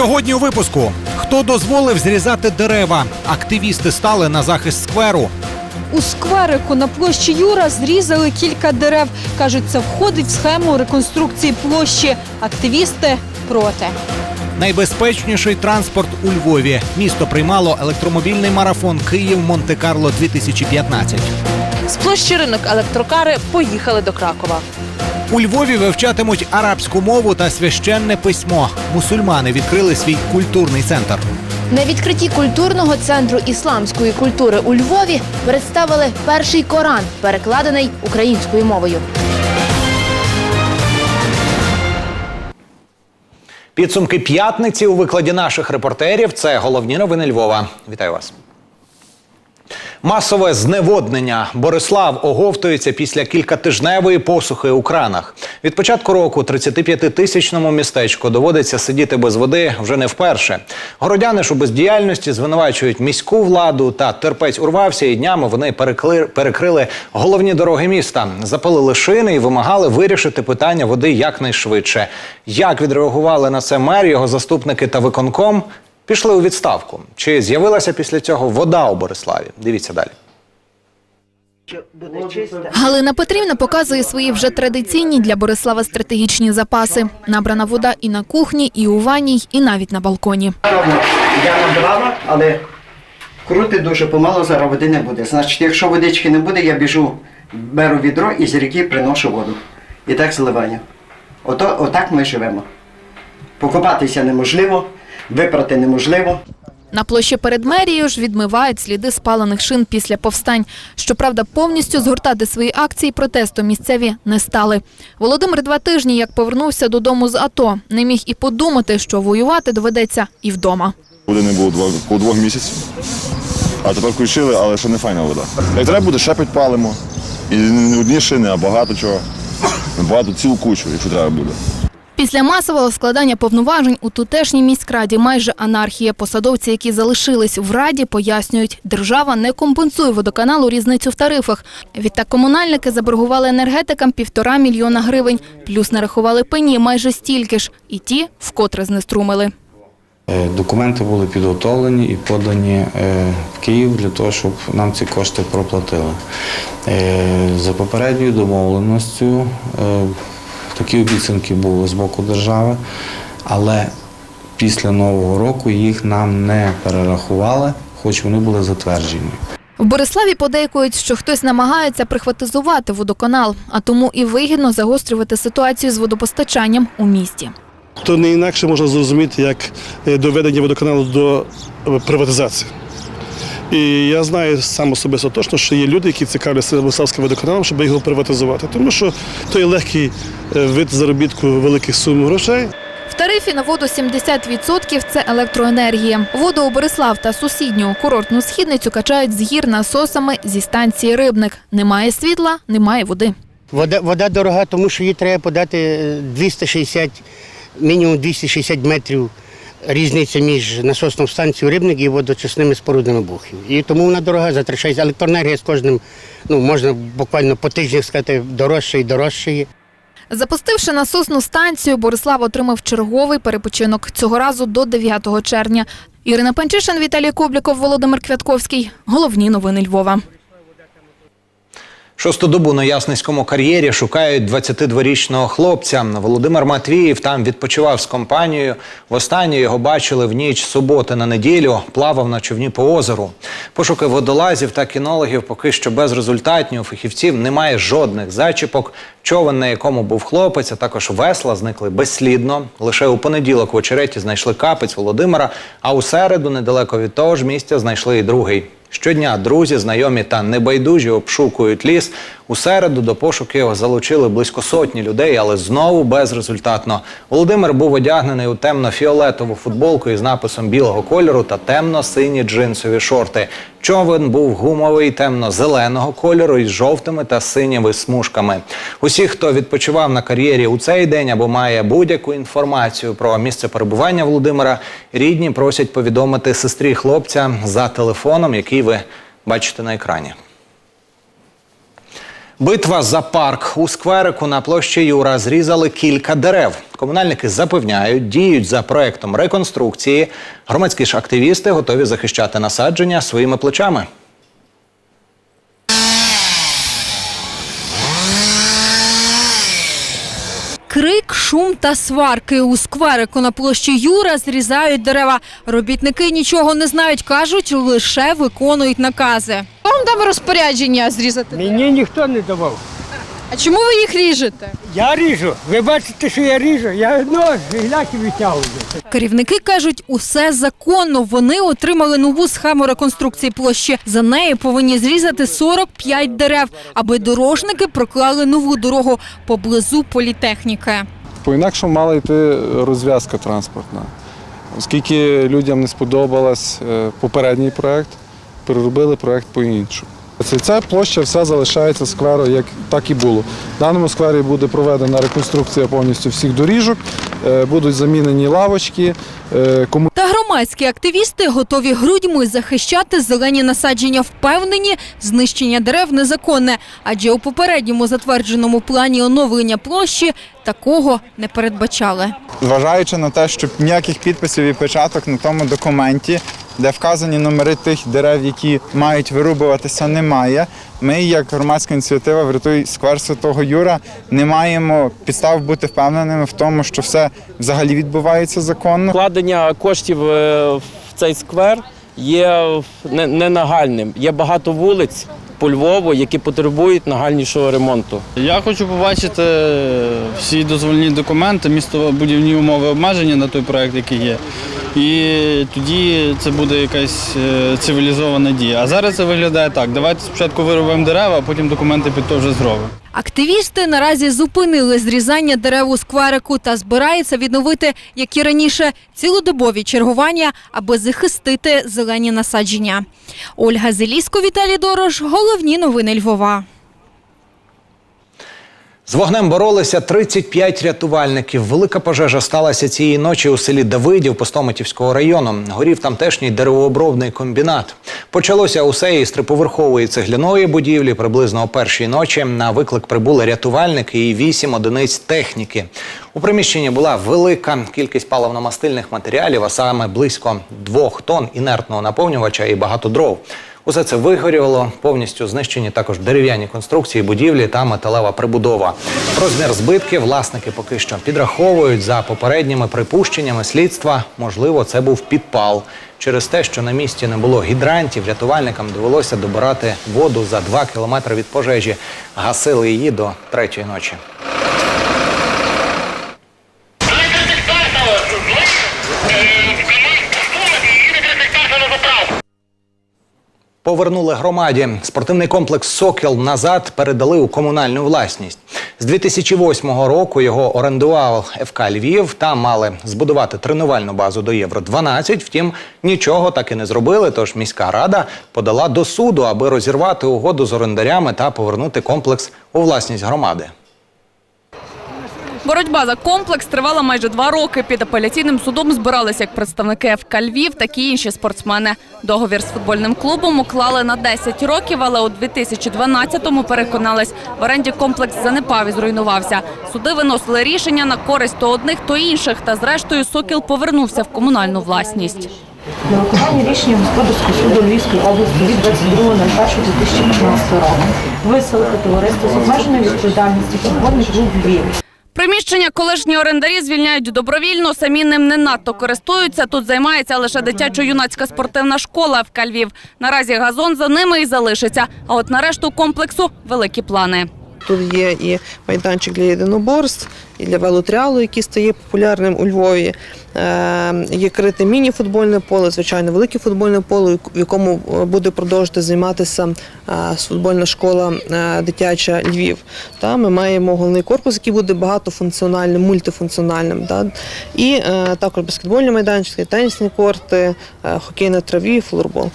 Сьогодні у випуску хто дозволив зрізати дерева? Активісти стали на захист скверу. У скверику на площі Юра зрізали кілька дерев. Кажуть, це входить в схему реконструкції площі. Активісти проти. Найбезпечніший транспорт у Львові. Місто приймало електромобільний марафон Київ Монте-Карло 2015. З площі ринок електрокари поїхали до Кракова. У Львові вивчатимуть арабську мову та священне письмо. Мусульмани відкрили свій культурний центр. На відкритті культурного центру ісламської культури у Львові представили перший Коран, перекладений українською мовою. Підсумки п'ятниці у викладі наших репортерів. Це головні новини Львова. Вітаю вас. Масове зневоднення. Борислав оговтується після кількатижневої посухи у кранах. Від початку року 35-тисячному містечку доводиться сидіти без води вже не вперше. Городяни ж у бездіяльності звинувачують міську владу та терпець урвався, і днями вони перекли- перекрили головні дороги міста, запалили шини і вимагали вирішити питання води якнайшвидше. Як відреагували на це мер, його заступники та виконком? Пішли у відставку. Чи з'явилася після цього вода у Бориславі? Дивіться далі. Галина Петрівна показує свої вже традиційні для Борислава стратегічні запаси. Набрана вода і на кухні, і у ванній, і навіть на балконі. Я набрала, але крути дуже помало, зараз води не буде. Значить, якщо водички не буде, я біжу, беру відро і з ріки приношу воду. І так зливаю. Ото, отак ми живемо. Покупатися неможливо, випрати неможливо. На площі перед мерією ж відмивають сліди спалених шин після повстань. Щоправда, повністю згортати свої акції протесту місцеві не стали. Володимир два тижні, як повернувся додому з АТО, не міг і подумати, що воювати доведеться і вдома. Води не було два, по двох місяців. А тепер включили, але ще не файна вода. Як треба буде, ще підпалимо. І не одні шини, а багато чого. Багато цілу кучу, якщо треба буде. Після масового складання повноважень у тутешній міськраді майже анархія. Посадовці, які залишились в раді, пояснюють, держава не компенсує водоканалу різницю в тарифах. Відтак комунальники заборгували енергетикам півтора мільйона гривень, плюс нарахували пені майже стільки ж, і ті вкотре знеструмили. Е, Документи були підготовлені і подані е, в Київ для того, щоб нам ці кошти проплатили. Е, За попередньою домовленістю е, такі обіцянки були з боку держави, але після Нового року їх нам не перерахували, хоч вони були затверджені. В Бориславі подейкують, що хтось намагається прихватизувати водоканал, а тому і вигідно загострювати ситуацію з водопостачанням у місті. то не інакше можна зрозуміти, як е, доведення водоканалу до е, приватизації. І я знаю сам особисто точно, що є люди, які цікавляться Виславським водоканалом, щоб його приватизувати. Тому що то є легкий е, вид заробітку великих сум грошей. В тарифі на воду 70% – це електроенергія. Воду у Борислав та сусідню курортну східницю качають з гір насосами зі станції Рибник. Немає світла, немає води. Вода, вода дорога, тому що її треба подати е, 260, мінімум 260 метрів різниця між наsoсною станцією Рибник і водочисними спорудами Бухів. І тому вона дорога затрачається. Електроенергія з кожним, ну можна буквально по тижнях сказати, дорожче і дорожчає. Запустивши насосну станцію, Борислав отримав черговий перепочинок цього разу до 9 червня. Ірина Панчишин, Віталій Кобліков, Володимир Квятковський. Головні новини Львова. Шосту добу на Ясницькому кар'єрі шукають 22-річного хлопця. Володимир Матвіїв там відпочивав з компанією. Востаннє його бачили в ніч суботи на неділю, плавав на човні по озеру. Пошуки водолазів та кінологів поки що безрезультатні. У фахівців немає жодних зачіпок. Човен, на якому був хлопець, а також весла зникли безслідно. Лише у понеділок в очереті знайшли капець Володимира, а у середу, недалеко від того ж місця, знайшли і другий. Щодня друзі, знайомі та небайдужі обшукують ліс. У середу до пошуків залучили близько сотні людей, але знову безрезультатно. Володимир був одягнений у темно-фіолетову футболку із написом білого кольору та темно-сині джинсові шорти. Човен був гумовий темно-зеленого кольору із жовтими та синіми смужками. Усі, хто відпочивав на кар'єрі у цей день або має будь-яку інформацію про місце перебування Володимира, рідні просять повідомити сестрі хлопця за телефоном, який ви бачите на екрані. Битва за парк у скверику на площі Юра зрізали кілька дерев. Комунальники запевняють, діють за проектом реконструкції. Громадські ж активісти готові захищати насадження своїми плечами. Крик, шум та сварки у скверику на площі Юра зрізають дерева. Робітники нічого не знають, кажуть, лише виконують накази. Вам дам розпорядження зрізати. Мені ніхто не давав. А чому ви їх ріжете? Я ріжу. Ви бачите, що я ріжу. Я нож гляки витягую. Керівники кажуть, усе законно. Вони отримали нову схему реконструкції площі. За нею повинні зрізати 45 дерев, аби дорожники проклали нову дорогу поблизу політехніки. По-інакшому мала йти розв'язка транспортна. Оскільки людям не сподобалась е, попередній проект, переробили проект по-іншому. Це- Ця площа вся залишається скверу, як так і було. В даному сквері буде проведена реконструкція повністю всіх доріжок, е, будуть замінені лавочки. е, Кому Та громадські активісти готові грудьми захищати зелені насадження. Впевнені, знищення дерев незаконне, адже у попередньому затвердженому плані оновлення площі такого не передбачали. зважаючи на те, що ніяких підписів і печаток на тому документі, де вказані номери тих дерев, які мають вирубуватися, немає. Ми, як громадська ініціатива «Врятуй сквер Святого Юра, не маємо підстав бути впевненими в тому, що все взагалі відбувається законно. Вкладення коштів е, в цей сквер є ненагальним. Є багато вулиць по Львову, які потребують нагальнішого ремонту. Я хочу побачити всі дозвольні документи, містобудівні умови обмеження на той проект, який є. І тоді це буде якась е, цивілізована дія. А зараз це виглядає так: давайте спочатку виробимо дерева, а потім документи під то вже зробимо. Активісти наразі зупинили зрізання дерев у скверику та збираються відновити, як і раніше, цілодобові чергування, аби захистити зелені насадження. Ольга Зеліско, Віталій Дорош. Головні новини Львова. З вогнем боролися 35 рятувальників. Велика пожежа сталася цієї ночі у селі Давидів Постомитівського району. Горів тамтешній деревообробний комбінат. Почалося усе із триповерхової цегляної будівлі. Приблизно о першій ночі на виклик прибули рятувальники і вісім одиниць техніки. У приміщенні була велика кількість паливно-мастильних матеріалів, а саме близько двох тонн інертного наповнювача і багато дров. Усе це вигоріло, повністю знищені також дерев'яні конструкції, будівлі та металева прибудова. Розмір збитків власники поки що підраховують за попередніми припущеннями слідства. Можливо, це був підпал. Через те, що на місці не було гідрантів, рятувальникам довелося добирати воду за два кілометри від пожежі. Гасили її до третьої ночі. Повернули громаді. Спортивний комплекс Сокіл назад передали у комунальну власність. З 2008 року його орендував ФК Львів. Там мали збудувати тренувальну базу до Євро 12 Втім, нічого так і не зробили. Тож міська рада подала до суду, аби розірвати угоду з орендарями та повернути комплекс у власність громади. Боротьба за комплекс тривала майже два роки. Під апеляційним судом збиралися як представники ФК Львів, так і інші спортсмени. Договір з футбольним клубом уклали на 10 років, але у 2012-му переконались, в оренді комплекс занепав і зруйнувався. Суди виносили рішення на користь то одних, то інших. Та зрештою Сокіл повернувся в комунальну власність. На виконання рішення господарського суду Львівської області від 22.01.2015 року виселити товариство з обмеженою відповідальністю футбольний клуб Львів. Приміщення колишні орендарі звільняють добровільно, самі ним не надто користуються. Тут займається лише дитячо-юнацька спортивна школа в Львів. Наразі газон за ними і залишиться. А от на решту комплексу великі плани. Тут є і майданчик для єдиноборств, і для велотріалу, який стає популярним у Львові. Е, Є крите міні-футбольне поле, звичайно, велике футбольне поле, в якому е, буде продовжувати займатися е, футбольна школа е, дитяча Львів. Ми маємо головний корпус, який буде багатофункціональним, мультифункціональним. І також баскетбольні майданчики, тенісні корти, хокей на траві, флорбол.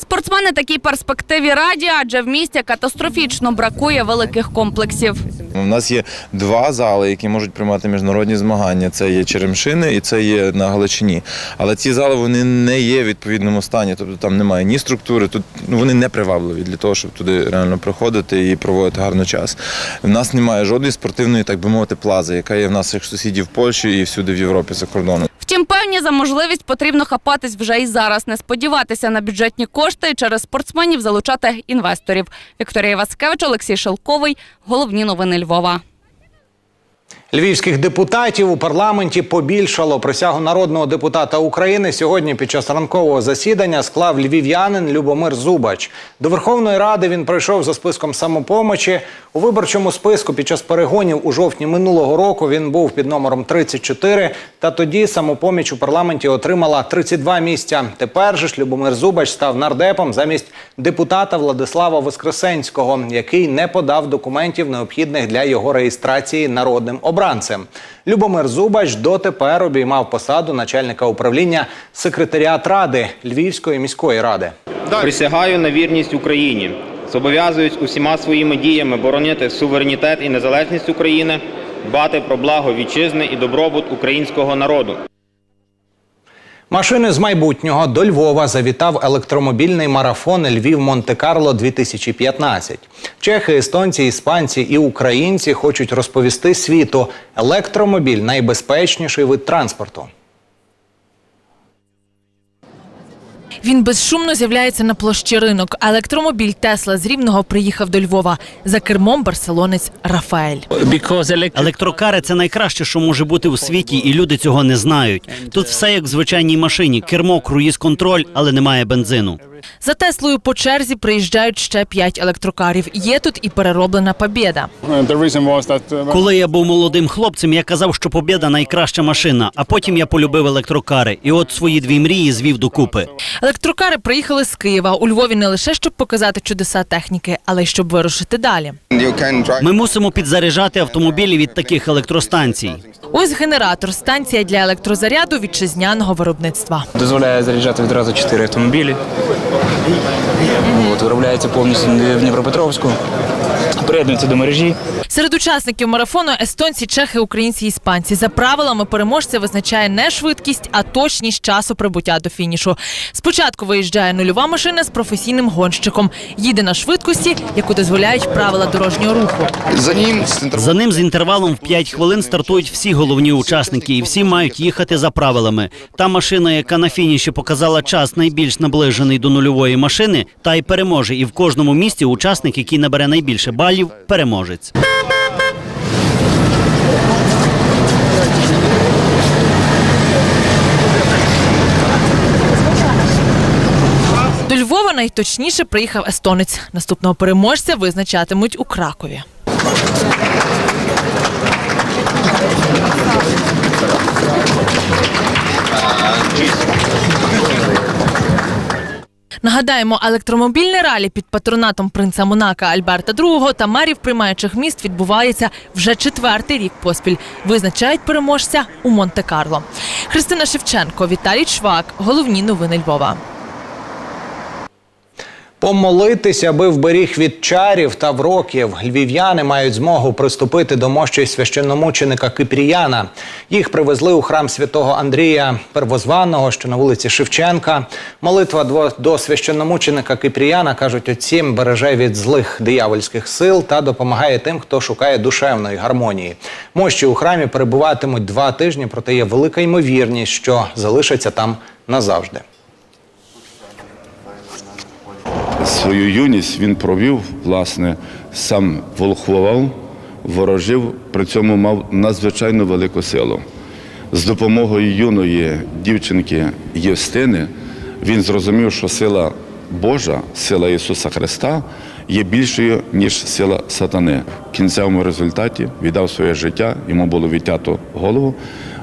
Спортсмени такій перспективі раді, адже в місті катастрофічно бракує великих комплексів. У нас є два зали, які можуть приймати міжнародні змагання. Це є Черемшини і це є на Галичині. Але ці зали вони не є в відповідному стані. Тобто там немає ні структури, тут ну, вони не привабливі для того, щоб туди реально приходити і проводити гарно час. У нас немає жодної спортивної, так би мовити, плази, яка є в наших сусідів в Польщі і всюди в Європі за кордоном. Втім, певні за можливість потрібно хапатись вже і зараз, не сподіватися на бюджетні кошти і через спортсменів залучати інвесторів. Вікторія Васкевич, Олексій Шелковий. Головні новини Львова. Львівських депутатів у парламенті побільшало. Присягу народного депутата України сьогодні під час ранкового засідання склав львів'янин Любомир Зубач. До Верховної Ради він пройшов за списком самопомочі. У виборчому списку під час перегонів у жовтні минулого року він був під номером 34, Та тоді самопоміч у парламенті отримала 32 місця. Тепер же ж Любомир Зубач став нардепом замість депутата Владислава Воскресенського, який не подав документів, необхідних для його реєстрації народним обранцем. Любомир Зубач дотепер обіймав посаду начальника управління секретаріат ради Львівської міської ради. Присягаю на вірність Україні. Зобов'язуюсь усіма своїми діями боронити суверенітет і незалежність України, дбати про благо вітчизни і добробут українського народу. Машини з майбутнього до Львова завітав електромобільний марафон Львів Монте-Карло 2015. Чехи, естонці, іспанці і українці хочуть розповісти світу. Електромобіль найбезпечніший вид транспорту. Він безшумно з'являється на площі ринок. а Електромобіль Тесла з Рівного приїхав до Львова. За кермом барселонець Рафаель. Електрокари це найкраще, що може бути у світі, і люди цього не знають. Тут все як в звичайній машині: кермо, круїз-контроль, але немає бензину. За Теслою по черзі приїжджають ще п'ять електрокарів. Є тут і перероблена Побєда. Коли я був молодим хлопцем, я казав, що Побєда найкраща машина. А потім я полюбив електрокари. І от свої дві мрії звів докупи. Електрокари приїхали з Києва у Львові не лише щоб показати чудеса техніки, але й щоб вирушити далі. Ми мусимо підзаряджати автомобілі від таких електростанцій. Ось генератор, станція для електрозаряду вітчизняного виробництва. Дозволяє заряджати відразу чотири автомобілі. От, виробляється повністю в Дніпропетровську. Приєднується до мережі. Серед учасників марафону естонці, чехи, українці іспанці. За правилами переможця визначає не швидкість, а точність часу прибуття до фінішу. Спочатку виїжджає нульова машина з професійним гонщиком. Їде на швидкості, яку дозволяють правила дорожнього руху. За ним за ним з інтервалом в 5 хвилин стартують всі головні учасники, і всі мають їхати за правилами. Та машина, яка на фініші показала час найбільш наближений до нульової машини, та й переможе. І в кожному місті учасник, який набере найбільше балів, переможець. До Львова найточніше приїхав естонець. Наступного переможця визначатимуть у Кракові. Нагадаємо, електромобільне ралі під патронатом принца Монака Альберта II та мерів приймаючих міст відбувається вже четвертий рік поспіль. Визначають переможця у Монте-Карло. Христина Шевченко, Віталій Чвак. Головні новини Львова. Помолитися, аби вберіг від чарів та вроків. Львів'яни мають змогу приступити до мощі священномученика Кипріяна. Їх привезли у храм святого Андрія Первозваного, що на вулиці Шевченка. Молитва до священномученика Кипріяна, кажуть отці, береже від злих диявольських сил та допомагає тим, хто шукає душевної гармонії. Мощі у храмі перебуватимуть два тижні, проте є велика ймовірність, що залишаться там назавжди. Свою юність він провів, власне, сам волхвував, ворожив, при цьому мав надзвичайно велику силу. З допомогою юної дівчинки Євстини він зрозумів, що сила Божа, сила Ісуса Христа є більшою, ніж сила сатани. В кінцевому результаті віддав своє життя, йому було відтято голову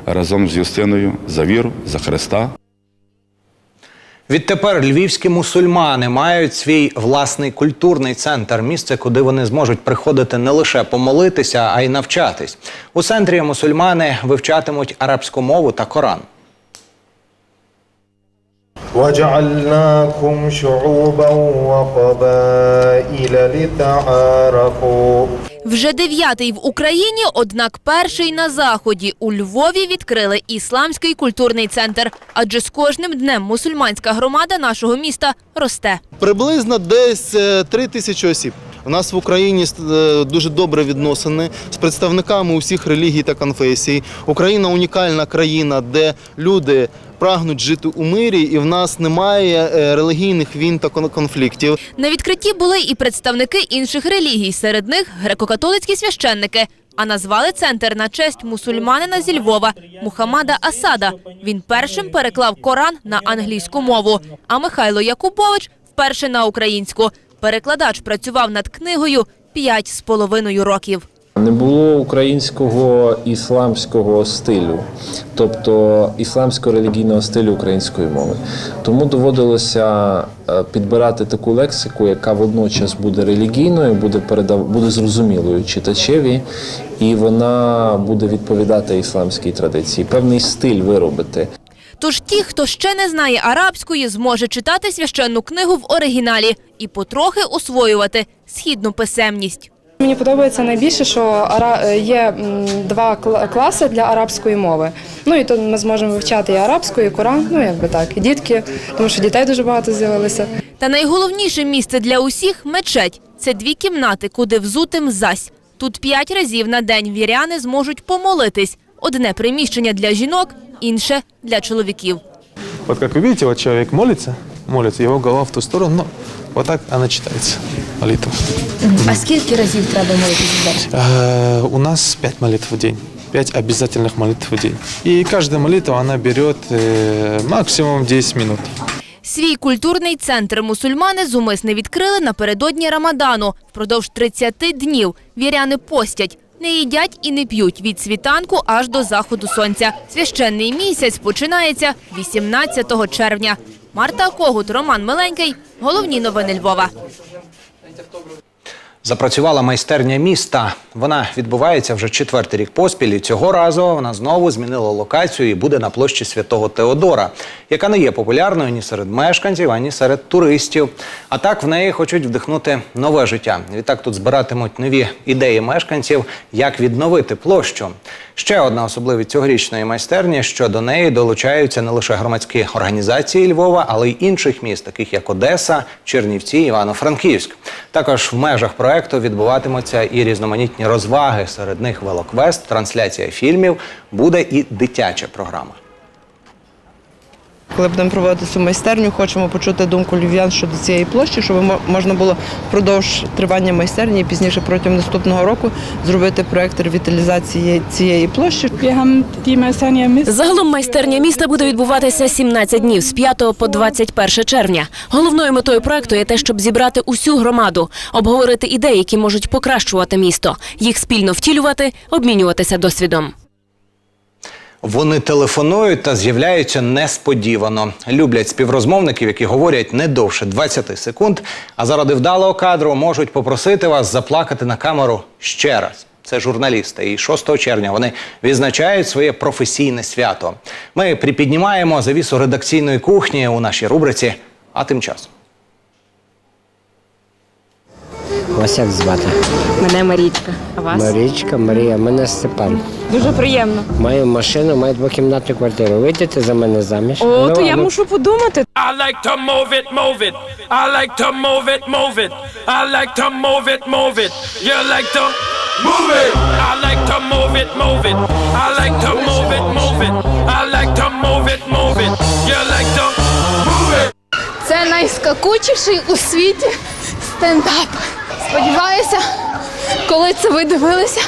разом з Юстиною за віру, за Христа. Відтепер львівські мусульмани мають свій власний культурний центр, місце, куди вони зможуть приходити не лише помолитися, а й навчатись. У центрі мусульмани вивчатимуть арабську мову та Коран. وجعلناكم شعوبا وقبائل لتعارفوا вже дев'ятий в Україні, однак перший на заході. У Львові відкрили ісламський культурний центр. Адже з кожним днем мусульманська громада нашого міста росте. Приблизно десь е, три тисячі осіб. У нас в Україні е, дуже добре відносини з представниками усіх релігій та конфесій. Україна унікальна країна, де люди прагнуть жити у мирі, і в нас немає е, релігійних війн та конфліктів. На відкритті були і представники інших релігій, серед них греко-католицькі священники. А назвали центр на честь мусульманина зі Львова Мухаммада Асада. Він першим переклав Коран на англійську мову. А Михайло Якубович вперше на українську. Перекладач працював над книгою п'ять з половиною років. Не було українського ісламського стилю, тобто ісламського релігійного стилю української мови. Тому доводилося е, підбирати таку лексику, яка водночас буде релігійною, буде передав, буде зрозумілою читачеві, і вона буде відповідати ісламській традиції. Певний стиль виробити. Тож ті, хто ще не знає арабської, зможе читати священну книгу в оригіналі і потрохи освоювати східну писемність. Мені подобається найбільше, що ара- є два кла- класи для арабської мови. Ну і тут ми зможемо вивчати і арабську, і Коран, ну якби так, і дітки, тому що дітей дуже багато з'явилося. Та найголовніше місце для усіх мечеть. Це дві кімнати, куди взутим зась. Тут п'ять разів на день віряни зможуть помолитись. Одне приміщення для жінок, інше для чоловіків. Вот как вы видите, вот человек молится, молится, его голова в ту сторону, но вот так она читается, молитва. А скільки разів треба молитись в Э, у нас пять молитв в день, пять обязательных молитв в день. И каждая молитва, она берет э, максимум 10 минут. Свій культурний центр мусульмани зумисне відкрили напередодні Рамадану. Впродовж 30 днів віряни постять. Не їдять і не п'ють від світанку аж до заходу сонця. Священний місяць починається 18 червня. Марта Когут, Роман Миленький. Головні новини Львова. Дякую. Запрацювала майстерня міста. Вона відбувається вже четвертий рік поспіль. І цього разу вона знову змінила локацію і буде на площі Святого Теодора, яка не є популярною ні серед мешканців, ані серед туристів. А так в неї хочуть вдихнути нове життя. Відтак тут збиратимуть нові ідеї мешканців, як відновити площу. Ще одна особливість цьогорічної майстерні, що до неї долучаються не лише громадські організації Львова, але й інших міст, таких як Одеса, Чернівці, Івано-Франківськ. Також в межах проекту відбуватимуться і різноманітні розваги. Серед них велоквест, трансляція фільмів, буде і дитяча програма. Коли будемо проводити цю майстерню, хочемо почути думку львів'ян щодо цієї площі, щоб мо- можна було впродовж тривання майстерні і пізніше протягом наступного року зробити проект ревіталізації цієї площі. Загалом майстерня міста буде відбуватися 17 днів з 5 по 21 червня. Головною метою проекту є те, щоб зібрати усю громаду, обговорити ідеї, які можуть покращувати місто, їх спільно втілювати, обмінюватися досвідом. Вони телефонують та з'являються несподівано. Люблять співрозмовників, які говорять не довше 20 секунд. А заради вдалого кадру можуть попросити вас заплакати на камеру ще раз. Це журналісти. І 6 червня вони відзначають своє професійне свято. Ми припіднімаємо завісу редакційної кухні у нашій рубриці. А тим часом. Вас як звати? Мене Марічка. А вас? Марічка, Марія, мене Степан. Дуже приємно. Маю машину, маю двокімнатну квартиру. Вийдете за мене заміж? О, то Ну, я ну, мушу подумати. I like to move it, move it. I like to move it, move it. I like to move it, move it. You like to move it. I like to move it, move it. I like to move it, move it. I like to move it, move it. You like to move it. Це найскакучіший у світі стендап. Сподіваюся, коли це ви дивилися.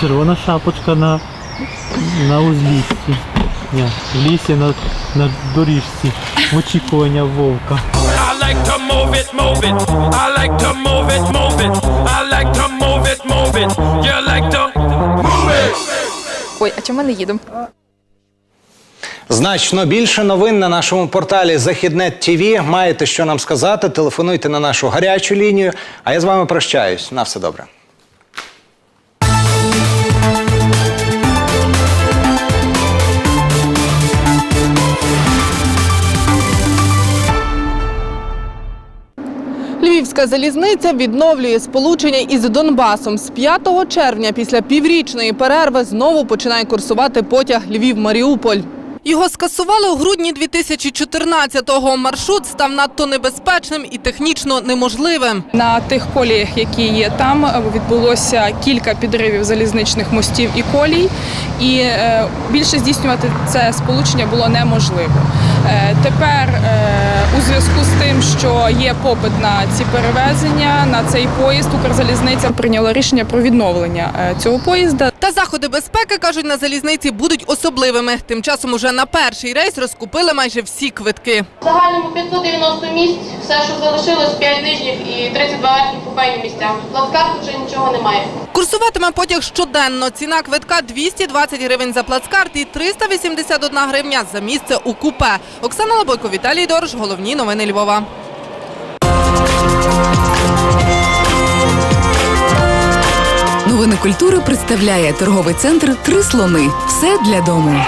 Червона шапочка на, на узлісці. Ні, в лісі на на доріжці. Очікування вовка. Ой, а чому не їдемо? Значно більше новин на нашому порталі Західнет ТВ. Маєте що нам сказати? Телефонуйте на нашу гарячу лінію. А я з вами прощаюсь. На все добре. Львівська залізниця відновлює сполучення із Донбасом. З 5 червня після піврічної перерви знову починає курсувати потяг Львів-Маріуполь. Його скасували у грудні 2014-го. Маршрут став надто небезпечним і технічно неможливим. На тих коліях, які є там, відбулося кілька підривів залізничних мостів і колій, і е, більше здійснювати це сполучення було неможливо. Е, Тепер е, у зв'язку з тим, що є попит на ці перевезення, на цей поїзд, Укрзалізниця прийняла рішення про відновлення цього поїзда. Та заходи безпеки, кажуть, на залізниці будуть особливими. Тим часом уже на перший рейс розкупили майже всі квитки. В загальному 590 місць, все, що залишилось, 5 нижніх і 32 верхніх купейні місця. Плацкарту вже нічого немає. Курсуватиме потяг щоденно. Ціна квитка 220 гривень за плацкарт і 381 гривня за місце у купе. Оксана Лабойко, Віталій Дорож. Головні новини Львова. Новини культури представляє торговий центр Три слони. Все для дому.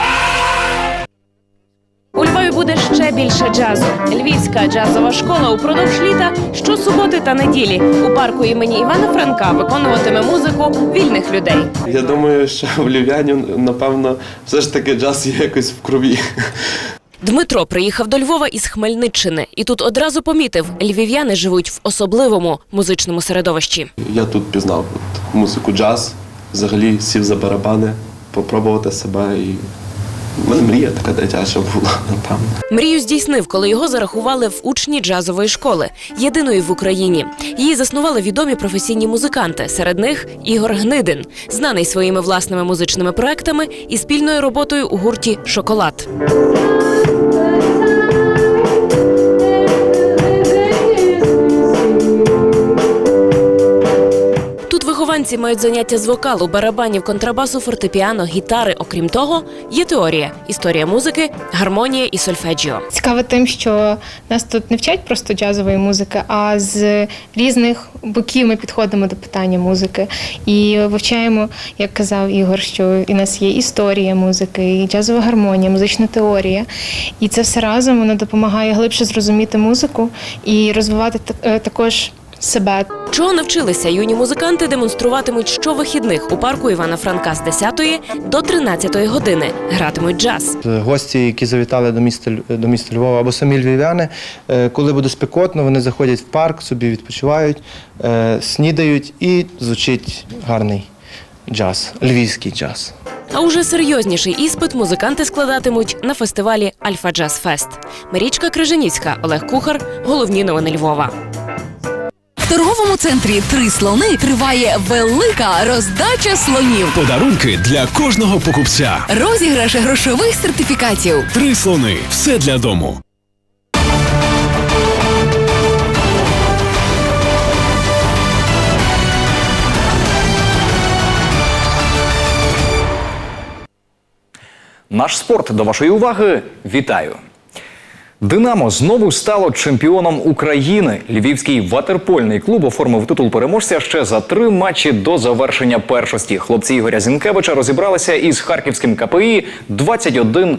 Більше джазу. Львівська джазова школа упродовж літа щосуботи та неділі у парку імені Івана Франка виконуватиме музику вільних людей. Я думаю, що в львів'янів, напевно, все ж таки джаз є якось в крові. Дмитро приїхав до Львова із Хмельниччини і тут одразу помітив, львів'яни живуть в особливому музичному середовищі. Я тут пізнав музику джаз, взагалі сів за барабани, попробувати себе і. Мене мрія така дитяча була, напевно. Мрію здійснив, коли його зарахували в учні джазової школи, єдиної в Україні. Її заснували відомі професійні музиканти. Серед них Ігор Гнидин, знаний своїми власними музичними проектами і спільною роботою у гурті Шоколад. Тут мають заняття з вокалу, барабанів, контрабасу, фортепіано, гітари. Окрім того, є теорія, історія музики, гармонія і сольфеджіо. Цікаво тим, що нас тут не вчать просто джазової музики, а з різних боків ми підходимо до питання музики і вивчаємо, як казав Ігор, що і нас є історія музики, і джазова гармонія, музична теорія. І це все разом воно допомагає глибше зрозуміти музику і розвивати е, також себе. Чого навчилися юні музиканти демонструватимуть щовихідних у парку Івана Франка з 10 до 13 години. Гратимуть джаз. Гості, які завітали до міста Ль- до міста Львова або самі львів'яни, е, коли буде спекотно, вони заходять в парк, собі відпочивають, е, снідають і звучить гарний джаз, львівський джаз. А уже серйозніший іспит музиканти складатимуть на фестивалі Альфа Джаз Фест. Марічка Крижанівська, Олег Кухар. Головні новини Львова. В торговому центрі Три слони триває велика роздача слонів. Подарунки для кожного покупця. Розіграш грошових сертифікатів. Три слони. Все для дому. Наш спорт до вашої уваги. Вітаю! Динамо знову стало чемпіоном України. Львівський ватерпольний клуб оформив титул переможця ще за три матчі до завершення першості. Хлопці Ігоря Зінкевича розібралися із харківським КПІ 21-5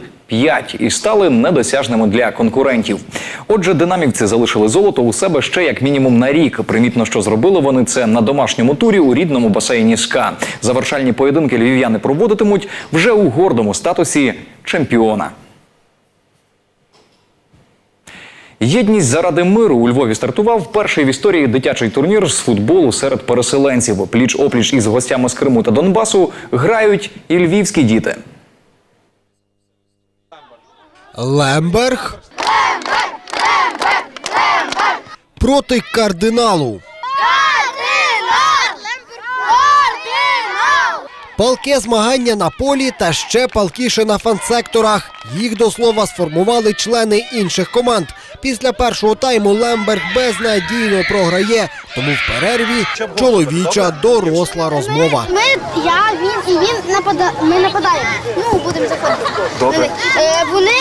і стали недосяжними для конкурентів. Отже, динамівці залишили золото у себе ще як мінімум на рік. Примітно, що зробили вони це на домашньому турі у рідному басейні СКА. Завершальні поєдинки львів'яни проводитимуть вже у гордому статусі чемпіона. Єдність заради миру у Львові стартував перший в історії дитячий турнір з футболу серед переселенців. Пліч опліч із гостями з Криму та Донбасу грають і львівські діти. Лемберг проти кардиналу. Палке змагання на полі та ще палкіше на фан-секторах. Їх до слова сформували члени інших команд. Після першого тайму Лемберг безнадійно програє, тому в перерві чоловіча доросла розмова. Ми, я, він і він напада... ми нападаємо. Ну, будемо заходити. Добре. Е, вони,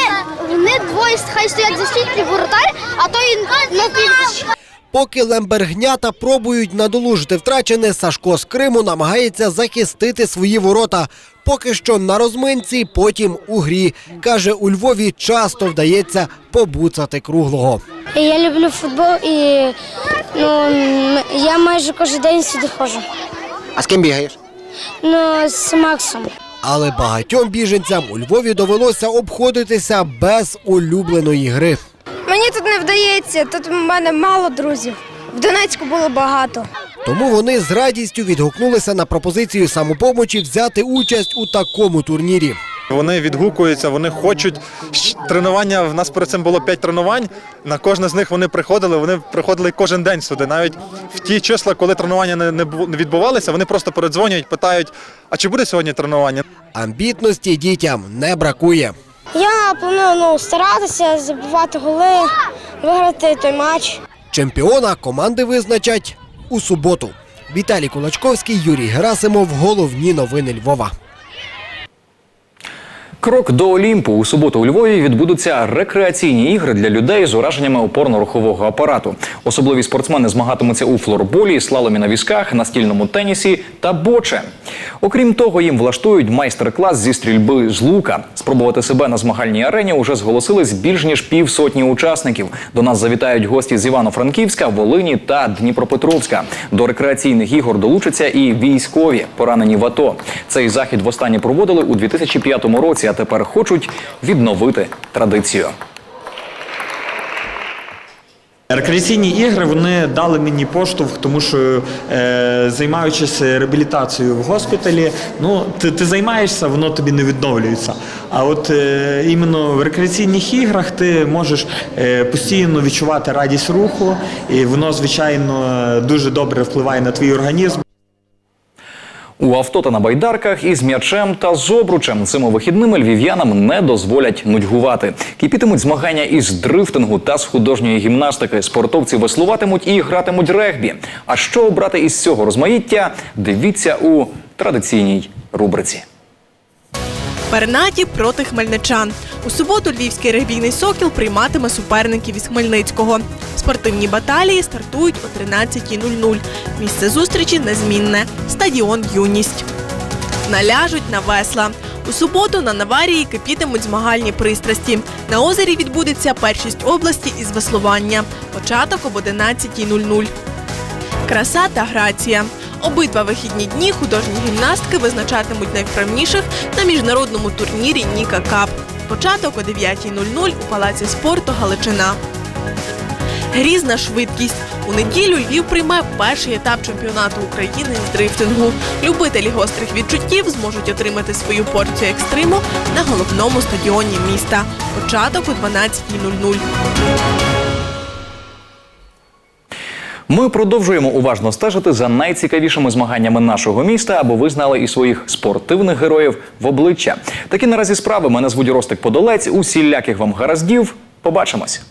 вони двоє хай стоять за стійки воротар, а той на півзащиті. Поки лембергнята пробують надолужити втрачене, Сашко з Криму намагається захистити свої ворота. Поки що на розминці, потім у грі. Каже, у Львові часто вдається побуцати круглого. Я люблю футбол і ну, я майже кожен день сюди ходжу. А з ким бігаєш? Ну, з Максом. Але багатьом біженцям у Львові довелося обходитися без улюбленої гри. Мені тут не вдається, тут у мене мало друзів. В Донецьку було багато. Тому вони з радістю відгукнулися на пропозицію самопомочі взяти участь у такому турнірі. Вони відгукуються, вони хочуть тренування. В нас перед цим було п'ять тренувань. На кожне з них вони приходили. Вони приходили кожен день сюди. Навіть в ті числа, коли тренування не відбувалися, вони просто передзвонюють, питають: а чи буде сьогодні тренування? Амбітності дітям не бракує. Я планую ну, старатися, забивати голи, виграти той матч. Чемпіона команди визначать у суботу. Віталій Кулачковський, Юрій Герасимов. Головні новини Львова. Крок до Олімпу у суботу у Львові відбудуться рекреаційні ігри для людей з ураженнями опорно-рухового апарату. Особливі спортсмени змагатимуться у флорболі, слаломі на візках, настільному тенісі та боче. Окрім того, їм влаштують майстер-клас зі стрільби з лука. Спробувати себе на змагальній арені уже зголосились більш ніж півсотні учасників. До нас завітають гості з Івано-Франківська, Волині та Дніпропетровська. До рекреаційних ігор долучаться і військові, поранені в АТО. Цей захід востаннє проводили у 2005 році, тепер хочуть відновити традицію. Рекреаційні ігри вони дали мені поштовх, тому що е, займаючись реабілітацією в госпіталі, ну ти, ти займаєшся, воно тобі не відновлюється. А от е, іменно в рекреаційних іграх ти можеш е, постійно відчувати радість руху, і воно, звичайно, дуже добре впливає на твій організм. У авто та на байдарках із м'ячем та з обручем цими вихідними львів'янам не дозволять нудьгувати. Кипітимуть змагання із дрифтингу та з художньої гімнастики. Спортовці веслуватимуть і гратимуть регбі. А що обрати із цього розмаїття? Дивіться у традиційній рубриці. Пернаті проти хмельничан. У суботу львівський регбійний сокіл прийматиме суперників із Хмельницького. Спортивні баталії стартують о 13.00. Місце зустрічі незмінне стадіон Юність. Наляжуть на весла. У суботу на Наварії кипітимуть змагальні пристрасті. На озері відбудеться першість області із веслування. Початок об 11.00. Краса та грація. Обидва вихідні дні художні гімнастки визначатимуть найвправніших на міжнародному турнірі Ніка Кап. Початок о 9.00 у палаці спорту Галичина. Грізна швидкість. У неділю Львів прийме перший етап чемпіонату України з дрифтингу. Любителі гострих відчуттів зможуть отримати свою порцію екстриму на головному стадіоні міста. Початок о 12.00. Ми продовжуємо уважно стежити за найцікавішими змаганнями нашого міста, аби ви знали і своїх спортивних героїв в обличчя. Такі наразі справи. Мене звуть Ростик Подолець. Усіляких вам гараздів. Побачимось.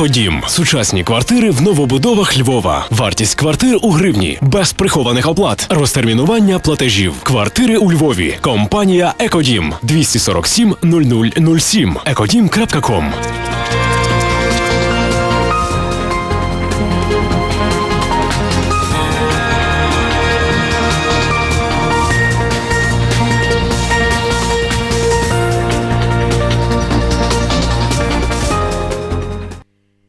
Екодім. Сучасні квартири в новобудовах Львова. Вартість квартир у гривні. Без прихованих оплат. Розтермінування платежів. Квартири у Львові. Компанія Екодім. 247 0007. Екодім.ком